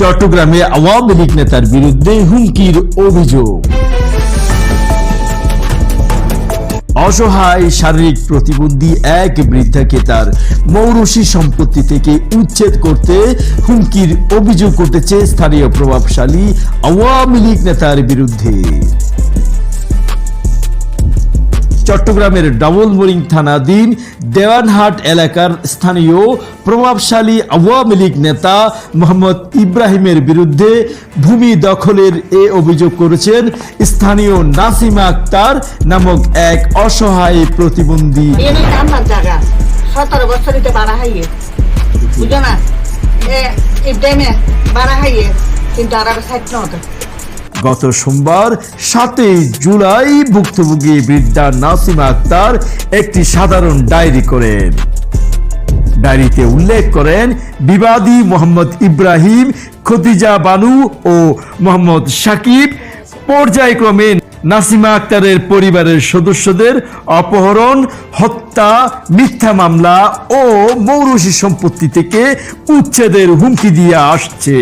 চট্টগ্রামে আওয়ামী লীগ নেতার বিরুদ্ধে হুমকির অভিযোগ। অসহায় শারীরিক প্রতিবন্ধী এক বৃদ্ধাকে তার মৌরসী সম্পত্তি থেকে উচ্ছেদ করতে হুমকির অভিযোগ উঠেছে স্থানীয় প্রভাবশালী আওয়ামী লীগ নেতার বিরুদ্ধে। চট্টগ্রামের ডাবল বোরিং থানাধীন দেওয়ানহাট এলাকার স্থানীয় প্রভাবশালী আওয়ামী লীগ নেতা মোহাম্মদ ইব্রাহিমের বিরুদ্ধে ভূমি দখলের এ অভিযোগ করেছেন স্থানীয় নাসিমা আক্তার নামক এক অসহায় প্রতিবন্ধী। বুঝো না? ইব্রাহিমে বাড়া হাইয়ে, কিন্তু আর সাইড নয় গত সোমবার সাতই জুলাই ভুক্তভোগী বৃদ্ধা নাসিমা আক্তার একটি সাধারণ ডায়েরি করেন। ডায়েরিতে উল্লেখ করেন, বিবাদী মোহাম্মদ ইব্রাহিম খতিজা বানু ও মোহাম্মদ সাকিব পর্যায়ক্রমে নাসিমা আক্তারের পরিবারের সদস্যদের অপহরণ, হত্যা, মিথ্যা মামলা ও মৌরসী সম্পত্তি থেকে উচ্ছেদের হুমকি দিয়ে আসছে।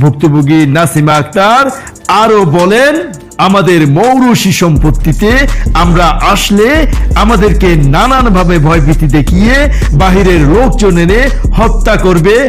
ভুক্তভোগী নাসিমা আক্তার আরও বলেন আমাদের মৌরসী সম্পত্তিতে আমরা আসলে আমাদেরকে নানানভাবে ভয়ভীতি দেখিয়ে বাহিরের লোকজন এনে হত্যা করবে,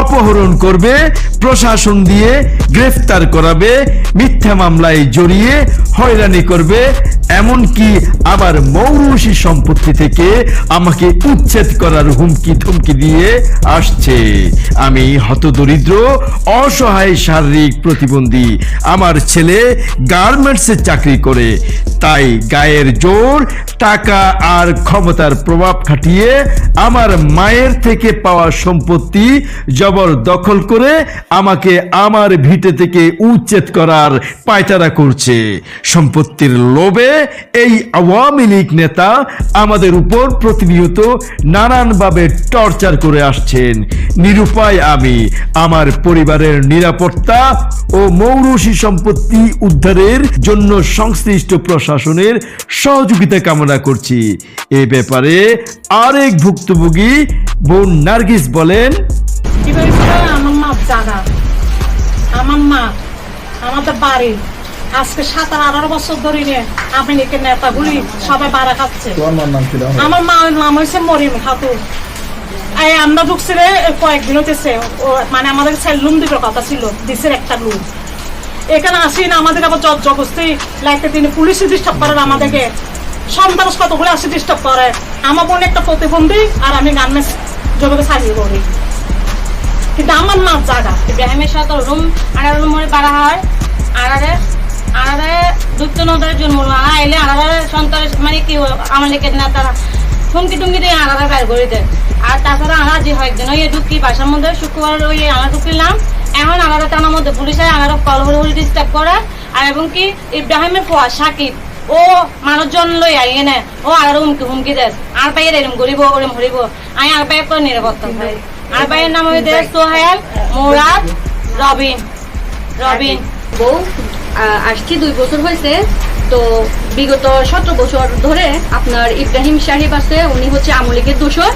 অপহরণ করবে, প্রশাসন দিয়ে গ্রেফতার করাবে, মিথ্যা মামলায় জড়িয়ে হয়রানি করবে, এমনকি আবার মৌরসী সম্পত্তি থেকে আমাকে উচ্ছেদ করার হুমকি ধুমকি দিয়ে আসছে। আমি হতদরিদ্র, অসহায় শারীরিক প্রতিবন্ধী। আমার ছেলে গার্মেন্টসে চাকরি করে, তাই গায়ের জোর, টাকা আর ক্ষমতার প্রভাব খাটিয়ে আমার মায়ের থেকে পাওয়া সম্পত্তি জবর দখল করে আমাকে আমার ভিটে থেকে উচ্ছেদ করার পায়তারা করছে। সম্পত্তির লোভে এই আওয়ামী লীগ নেতা আমাদের উপর প্রতিনিয়ত নানানভাবে টর্চার করে আসছেন। নিরুপায় আমি, আমার পরিবারের নিরাপত্তা ও মৌরসী সম্পত্তি উদ্ধারের জন্য সংশ্লিষ্ট প্রশাসনের সহযোগিতা কামনা করছি। এ ব্যাপারে আরেক ভুক্তভোগী বোন নার্গিস বলেন আমার মা জানা আমার মা আমাদের বাড়ি আজকে সাতার আঠারো বছর ধরে নিয়ে আপনি একে নেতাগুলি সবাই বাড়া খাচ্ছে। আমার মার নাম হয়েছে মরিম খাতুন। এই আমরা ঢুকছিলে কয়েকদিন হতেছে মানে আমাদের সেলুন দিবার কথা ছিল দিছের একটা রুম। এখানে আসি না আমাদের আবার জজ জবস্তি লাইতে তিনি পুলিশে ডিস্টার্ব করেন আমাদেরকে। সন্ত্রাস কতগুলো আসে ডিস্টার্ব করে। আমার বোন একটা প্রতিবন্ধী আর আমি গার্মেন্টস জমিকে সারিয়ে করি কিন্তু আমার মার জায়গা ইব্রাহিমের সাথে রুম আড়ার রুমের পাড়া হয়। আড়ারে আড়ারে দুধ নদের জন্ম আইলে আড়ারে সন্ত্রাস মানে কি আমার লেগে না তারা হুমকি টুমকি দিয়ে আড়ারে বের করে দেয়। আর তাছাড়া আড়া যে হয় একদিন, ওই ঢুকি বাসার মধ্যে শুক্রবার ওই আড়া ঢুকিলাম এখন আমাদের টানার মধ্যে পুলিশে আমারও কল হল হলে ডিস্টার্ব করে। আর এবং কি ইব্রাহিমের ফোয়া সাকিব ও মানুষজন লই আই এনে। ও আর হুমকি হুমকি দেশ আর পাইয়ে এরম গরিব ওরম হরিব। আমি আর পাইয়ে করে নিরাপত্তা ভাই আর পাইয়ের নাম হয়ে দেশ সোহেল মুরাদ রবিন। রবিন। বউ আসছি দুই বছর হয়েছে তো বিগত সতেরো বছর ধরে আপনার ইব্রাহিম সাহেব আছে, উনি হচ্ছে আমলিকের দোষর।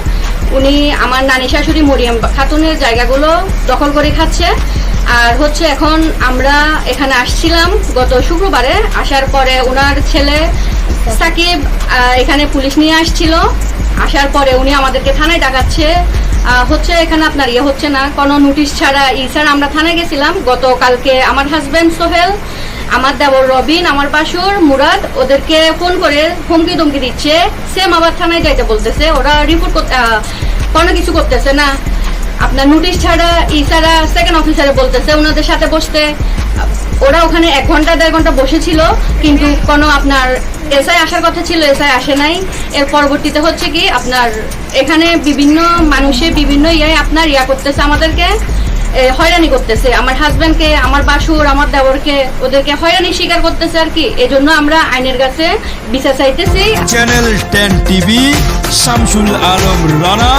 উনি আমার নানি শাশুড়ি মরিয়াম খাতুনের জায়গাগুলো দখল করে খাচ্ছে। আর হচ্ছে এখন আমরা এখানে আসছিলাম গত শুক্রবারে, আসার পরে ওনার ছেলে সাকিব এখানে পুলিশ নিয়ে আসছিল। আসার পরে উনি আমাদেরকে থানায় ডাকাচ্ছে। হচ্ছে এখানে আপনার ইয়ে হচ্ছে না, কোনো নোটিশ ছাড়া ই আমরা থানায় গেছিলাম। গতকালকে আমার হাজব্যান্ড সোহেল আমার দেবর রবিন, আমার বাসুর মুরাদ, ওদেরকে ফোন করে হুমকি ধমকি দিচ্ছে। সেম আবার থানায় যাইতে বলতেছে। ওরা রিপোর্ট করতে কোনো কিছু করতেছে না। আপনার নোটিশ ছাড়া, ই ছাড়া সেকেন্ড অফিসারে বলতেছে, ওনাদের সাথে বসতে। ওরা ওখানে এক ঘণ্টা, দেড় ঘণ্টা বসেছিল, কিন্তু কোনো আপনার এসআই আসার কথা ছিল এসআই আসে নাই। এর পরবর্তীতে হচ্ছে কি, আপনার এখানে বিভিন্ন মানুষে বিভিন্ন ইয়ে আপনার ইয়া করতেছে আমাদেরকে। হয়রানি করতেছে। আমার হাজব্যান্ডকে আমার বাসুর, আমার দেবরকে ওদেরকে হয়রানি স্বীকার করতেছে আর কি। এজন্য আমরা আইনের কাছে বিচার চাইতেছি। Channel ten TV Shamsul Alam Rana